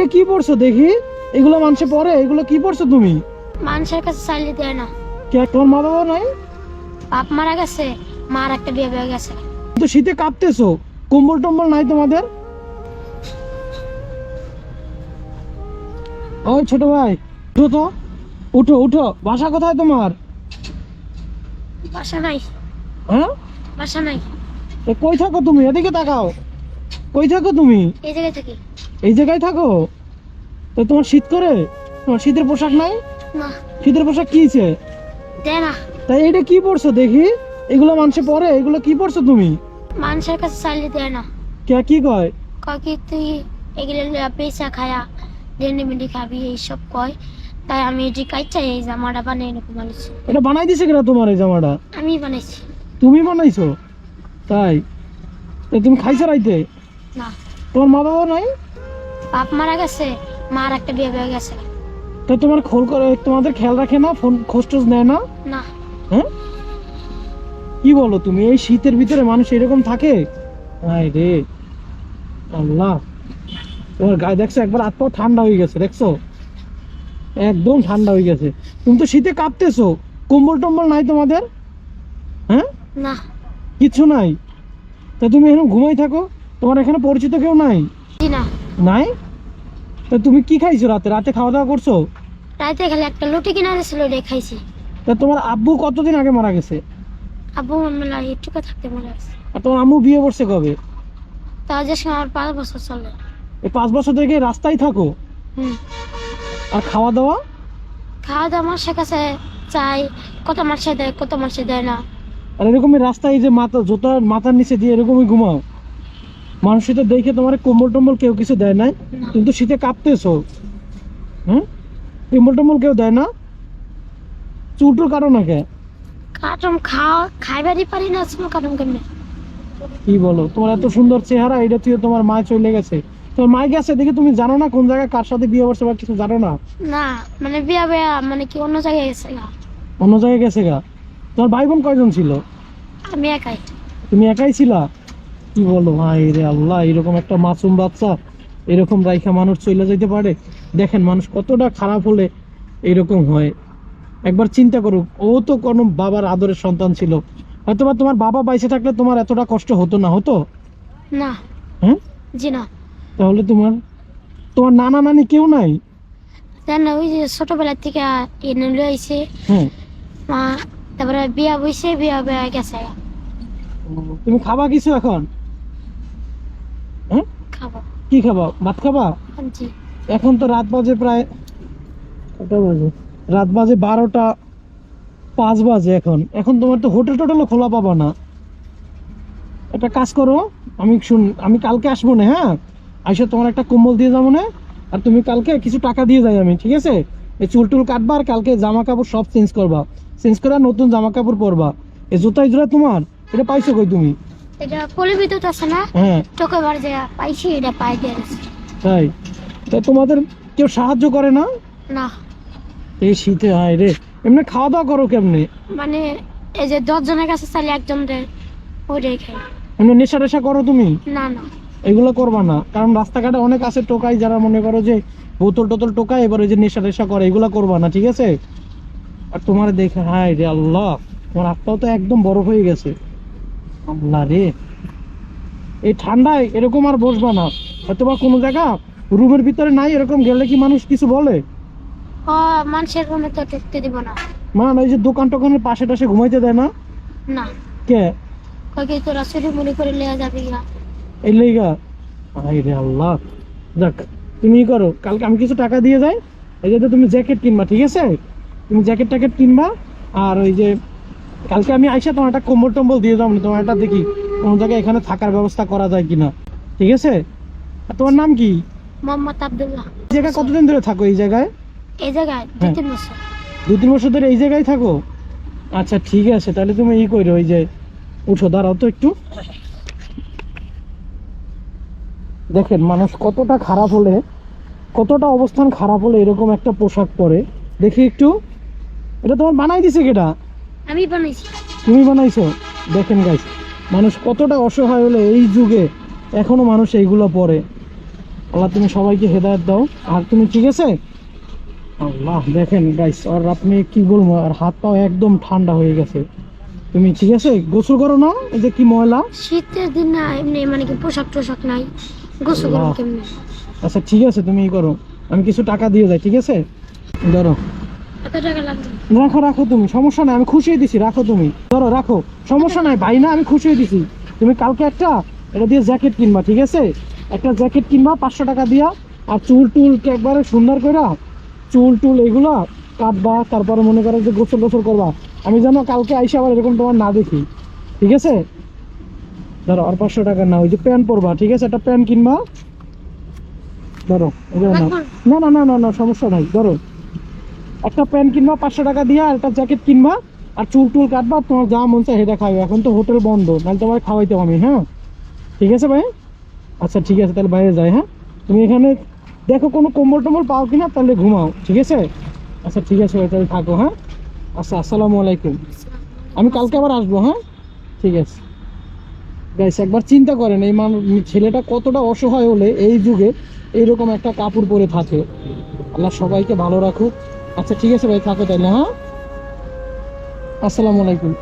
এইটা কি পড়ছো দেখি? এগুলো মানুষে পড়ে এগুলো কি পড়ছো তুমি? মানুষের কাছে চাইলে দেয় না। কে তোমার মা বাবা নাই? বাপ মারা গেছে মার একটা বিয়ে হয়ে গেছে। তো শীতে কাঁপতেছো কম্বল টম্বল নাই তোমাদের? ওই ছোট ভাই উঠো তো। উঠো উঠো। বাসা কোথায় তোমার? বাসা নাই। হ্যাঁ? বাসা নাই। কই থাকো তুমি? এদিকে তাকাও। কই থাকো তুমি? এই জায়গায় থাকি। এই জায়গায় থাকো। তো তোমার শীত করে? তোমার শীতের পোশাক নাই? না। শীতের পোশাক না। তাই এটা কি পড়ছো দেখি? এগুলো মানুষে পরে এগুলো কি পড়ছো তুমি? মানুষের কাছে চাইলে দেয় না। কে কি কয়? কয় কি তুই এগুলো পেঁচা খায়া ডেন্ডি মেন্ডি খাবি এইসব কয়। তাই আমি এটি কাইচাই এই জামাটা বানিয়ে এরকম বানিয়েছি এটা বানাই দিছে কিনা তোমার এই জামাটা? আমি বানাইছি। তুমি বানাইছো? তাই। তুমি খাইছো রাইতে? না। তোমার মা বাবা নাই? বাপ মারা গেছে মার একটা বিয়ে হয়ে গেছে। তো তোমার খোল করে তোমাদের খেয়াল রাখে না? ফোন খোঁজ টোজ নেয় না? না। হ্যাঁ? কি বলো তুমি? এই শীতের ভিতরে মানুষ এরকম থাকে? আয় রে আল্লাহ। তোমার গায়ে দেখছ একবার হাত পাও ঠান্ডা হয়ে গেছে দেখছ? একদম ঠান্ডা হয়ে গেছে। তুমি তো শীতে কাঁপতেছো। কম্বল টম্বল নাই তোমাদের? হ্যাঁ? না। কিচ্ছু নাই। তা তুমি এরকম ঘুমাই থাকো। তোমার এখানে পরিচিত কেউ নাই? জি না। নাই? তা তুমি কি খাইছো রাতে? রাতে খাওয়া দাওয়া করছ? রাতে খালি একটা লুটি কিনা ছিল ওটাই খাইছি। তা তোমার আব্বু কতদিন আগে মারা গেছে? আব্বু মেলা একটুকু থাকতে মনে গেছে আর তোমার আম্মু বিয়ে করছে কবে? তা যে আমার পাঁচ বছর চলে। এই পাঁচ বছর থেকে রাস্তায় থাকো। হুম। আর খাওয়া দাওয়া? খাওয়া দাওয়া মানুষের কাছে চাই কত মানুষে দেয় কত মানুষে দেয় না। আর এরকমই রাস্তায় যে মাথা জোতার মাথার নিচে দিয়ে এরকমই ঘুমাও। মানুষ দেখে তোমার কম্বল টম্বল কেউ কিছু দেয় নাই? না। তুমি তো শীতে কাঁপতেছো। হ্যাঁ কম্বল টম্বল কেউ দেয় না? চুলটুল কারও না কে? কাটম খাওয়া খাইবারই পারি না চুল কাটম কেমনে? কি বলো? তোমার এত সুন্দর চেহারা এটা তুই তোমার মা চলে গেছে। মা গেছে দেখে তুমি জানো না কোন জায়গায় কার সাথে বিয়ে করছে বা কিছু জানো না? না মানে বিয়া বিয়া মানে কি অন্য জায়গায় গেছে গা। অন্য জায়গায় গেছে গা? তোমার ভাই বোন কয়জন ছিল? আমি একাই। তুমি একাই ছিলা? কি বলো? ভাই রে আল্লাহ এরকম একটা মাসুম বাচ্চা এরকম রাইখা মানুষ চলে যেতে পারে? দেখেন মানুষ কতটা খারাপ হলে এরকম হয়। একবার চিন্তা করুক ও তো কোনো বাবার আদরের সন্তান ছিল। হয়তো বা তোমার বাবা বাইসে থাকলে তোমার এতটা কষ্ট হতো না হতো? না। হ্যাঁ? জি না। তাহলে তোমার তোমার নানা নানি কেউ নাই? না ওই যে ছোটবেলা থেকে এনে লই আইছে। হ্যাঁ মা তারপরে বিয়া বইছে বিয়া বিয়া গেছে। তুমি খাবা কিছু এখন? খাব। কি খাবা? ভাত খাবা? জি এখন তো রাত বাজে প্রায় কটা বাজে? রাত বাজে বারোটা পাঁচ বাজে এখন। এখন তোমার তো হোটেল টোটেলও খোলা পাবা না। একটা কাজ করো আমি শুন আমি কালকে আসব না হ্যাঁ? আইসা তোমার একটা কম্বল দিয়ে যাব না? আর তুমি কালকে কিছু টাকা দিয়ে যাই আমি ঠিক আছে? এই চুল টুল কাটবা আর কালকে জামা কাপড় সব চেঞ্জ করবা। চেঞ্জ করে নতুন জামা কাপড় পরবা। এই জুতা জোড়া তোমার এটা পাইছো কই তুমি? এটা পলি বিদ্যুৎ আছে না? হ্যাঁ। তোকে বার যে পাইছি এটা পাই দিয়ে তাই? তা তোমাদের কেউ সাহায্য করে না? না। এই শীতে হায় রে। এমনি খাওয়া দাওয়া করো কেমনে? মানে এই যে দশ জনের কাছে চাইলে ওইটাই খাই। এমনি নেশা টেশা করো তুমি? না না। এগুলো করবা না। কারণ রাস্তাঘাটে অনেক আছে টোকাই যারা মনে করো যে বোতল টোতল টোকাই এবার ওই যে নেশা টেশা করে এগুলো করবা না ঠিক আছে? আর তোমার দেখে হায় রে আল্লাহ তোমার হাতটাও তো একদম বরফ হয়ে গেছে। আল্লাহ রে। এই ঠান্ডায় এরকম আর বসবা না। হয়তো বা কোনো জায়গা রুমের ভিতরে নাই এরকম গেলে কি মানুষ কিছু বলে? ও মানুষের রুমে তো ঢুকতে দিব না। মানে ওই যে দোকান টোকানের পাশে টাশে ঘুমাইতে দেয় না? না। কে? কয় তোরা চুরি মুড়ি করে লিয়া যাবি না এই লেগা হাই রে আল্লাহ। যাক তুমি করো কালকে আমি কিছু টাকা দিয়ে যাই। এই যে তুমি জ্যাকেট কিনবা ঠিক আছে? তুমি জ্যাকেট ট্যাকেট কিনবা আর ওই যে কালকে আমি আইসা তোমার একটা কম্বল টম্বল দিয়ে যাব তোমার একটা দেখি কোন জায়গায় এখানে থাকার ব্যবস্থা করা যায় কিনা। ঠিক আছে? আর তোমার নাম কি? মোহাম্মদ আব্দুল্লাহ। এই জায়গায় কতদিন ধরে থাকো এই জায়গায়? এই জায়গায় দু হ্যাঁ। তিন বছর। দু তিন বছর ধরে এই জায়গায় থাকো? আচ্ছা ঠিক আছে তাহলে তুমি ই করো ওই যে উঠো দাঁড়াও তো একটু। দেখেন মানুষ কতটা খারাপ হলে কতটা অবস্থান খারাপ হলে এরকম একটা পোশাক পরে। দেখি একটু। এটা তোমার বানাই দিছে কেটা আমি বানাইছি। তুমি বানাইছো? দেখেন গাইস মানুষ কতটা অসহায় হলে এই যুগে এখনও মানুষ এইগুলো পরে আল্লাহ তুমি সবাইকে হেদায়ত দাও। আর তুমি ঠিক আছে? আল্লাহ দেখেন গাইস আর আপনি কি বলব আর হাত পাও একদম ঠান্ডা হয়ে গেছে। তুমি ঠিক আছে? গোসল করো না এই যে কি ময়লা? শীতের দিন না এমনি মানে কি পোশাক টোশাক নাই। গোসল আল্লাহ। কেমনি? আচ্ছা ঠিক আছে তুমি করো। আমি কিছু টাকা দিয়ে যাই ঠিক আছে? ধরো। রাখো রাখো তুমি সমস্যা নাই আমি খুশিয়ে দিছি রাখো তুমি। ধরো রাখো সমস্যা নাই ভাই না আমি খুশিয়ে দিছি। তুমি কালকে একটা এটা দিয়ে জ্যাকেট কিনবা ঠিক আছে? একটা জ্যাকেট কিনবা পাঁচশো টাকা দিয়া আর চুল টুল একবারে সুন্দর করে চুল টুল এগুলা কাটবা তারপরে মনে করো যে গোসল গোসল করবা। আমি যেন কালকে আইসে আবার এরকম তোমার না দেখি ঠিক আছে? ধরো আর পাঁচশো টাকা না ওই যে প্যান্ট পরবা ঠিক আছে? একটা প্যান্ট কিনবা। ধরো? না না না না না সমস্যা নাই ধরো। একটা প্যান্ট কিনবা, পাঁচশো টাকা দিয়ে আর একটা জ্যাকেট কিনবা আর চুল টুল কাটবা, তোমার যা মন চায় সেটা খাবে এখন তো হোটেল বন্ধ, নাহলে তোমার খাওয়াইতে আমি হ্যাঁ? ঠিক আছে ভাই? আচ্ছা ঠিক আছে, তাহলে বাইরে যাই হ্যাঁ? তুমি এখানে দেখো কোনো কম্বল টম্বল পাও কিনা, তাহলে ঘুমাও, ঠিক আছে? আচ্ছা ঠিক আছে ভাই, তাহলে থাকো হ্যাঁ? আচ্ছা আসসালামু আলাইকুম। আমি কালকে আবার আসব হ্যাঁ? ঠিক আছে। গাইস একবার চিন্তা করেন, এই মানুষ ছেলেটা কতটা অসহায় হলে এই যুগে এইরকম একটা কাপড় পরে থাকে। আল্লাহ সবাইকে ভালো রাখুক। আচ্ছা ঠিক আছে ভাই থাকো তাহলে হ্যাঁ আসসালামু আলাইকুম।